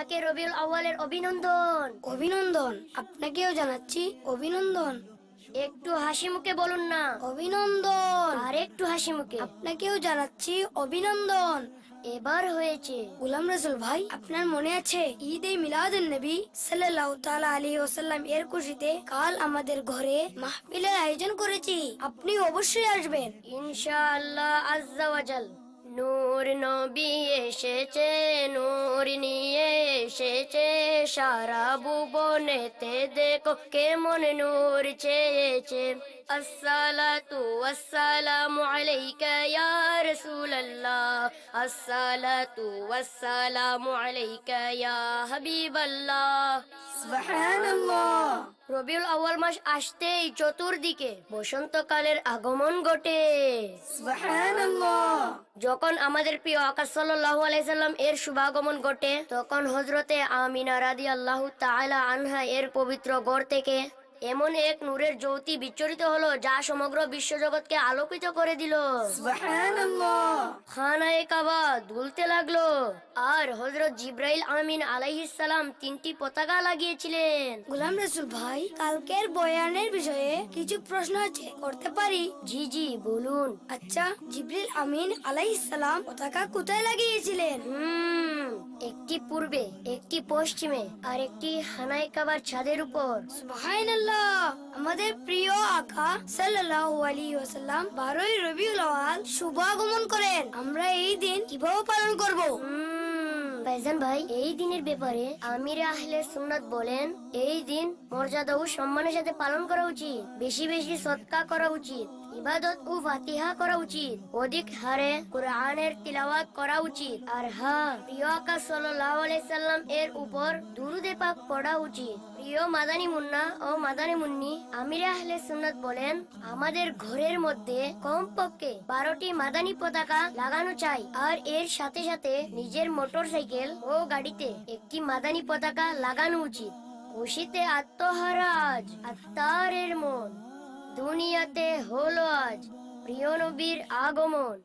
আপনাকে রবিউল আউয়ালের অভিনন্দন। অভিনন্দন। আপনাকেও জানাচ্ছি অভিনন্দন। একটু হাসি মুখে বলুন না। অভিনন্দন। আর একটু হাসি মুখে। আপনাকেও জানাচ্ছি অভিনন্দন। এবার হয়েছে। গুলাম রসুল ভাই আপনার মনে আছে? ঈদ এ মিলাদ নবী সাল্লাল্লাহু তাআলা আলাইহি ওয়াসাল্লাম এর খুশিতে কাল আমাদের ঘরে মাহফিলের আয়োজন করেছি। আপনি অবশ্যই আসবেন। ইনশাআল্লাহ আজ্জাওয়াজাল নূর নবী এসেছে নূর নিয়ে এসেছে। সারা ভুবনেতে দেখো কেমন নূর চেয়েছে। আসসালাতু ওয়াসসালামু আলাইকা ইয়া রাসূলুল্লাহ। আসসালাতু ওয়াসসালামু আলাইকা ইয়া হাবিবাল্লাহ। সুবহানাল্লাহ। রবিউল আউয়াল মাস আসতেই চতুর্দিকে বসন্তকালের আগমন ঘটে। যখন আমাদের প্রিয় আকাশ সাল্লাল্লাহু আলাইসাল্লাম এর শুভাগমন ঘটে, তখন হজরতে আমিনা রাদিয়াল্লাহু তাআলা আনহা এর পবিত্র গড় থেকে এমন এক নূরের জ্যোতি বিচ্ছরিত হলো যা সমগ্র বিশ্বজগৎকে আলোকিত করে দিল। কাবা দুলতে লাগল। আর হজরত জিব্রাইল আমিন আলাইহিস সালাম তিনটি পতাকা লাগিয়েছিলেন। গুলাম রসুল ভাই কালকের বয়ানের বিষয়ে কিছু প্রশ্ন আছে করতে পারি? জি জি বলুন। আচ্ছা জিবরিল আমিন আলাইহিস সালাম পতাকা কোথায় লাগিয়েছিলেন? হুম একটি পূর্বে একটি পশ্চিমে আর একটি হানাই কাবার ছাদের উপর। সুবহানাল্লাহ। আমাদের প্রিয় আকা সাল্লাল্লাহু আলাইহি ওয়াসাল্লাম 12ই রবিউল আউয়াল শুভ আগমন করেন। আমরা এই দিন কীভাবে পালন করব? ভাইজান ভাই, এই দিনের ব্যাপারে আমির আহলে সুন্নাত বলেন, এই দিন মর্যাদা ও সম্মানের সাথে পালন করা উচিত, বেশি বেশি সৎকা করা উচিত, ইবাদত ও ফাতিহা করা উচিত, অধিক হারে কোরআনের তিলাওয়াত করা উচিত, আর হ্যাঁ প্রিয় সাল্লাল্লাহু সাল্লাম এর উপর দুরুদে পাক পড়া উচিত। প্রিয় মাদানী মুন্না ও মাদানী মুন্নি, আমির আহলে সুন্নাত বলেন, আমাদের ঘরের মধ্যে কমপক্ষে বারোটি মাদানী পতাকা লাগানো চাই, আর এর সাথে সাথে নিজের মোটর সাইকেল ও গাড়িতে। একটি মাদানী পতাকা লাগানো উচিত। খুশিতে আত্মহারা আজ আত্মারের মন। দুনিয়াতে হলো আজ প্রিয় নবীর আগমন।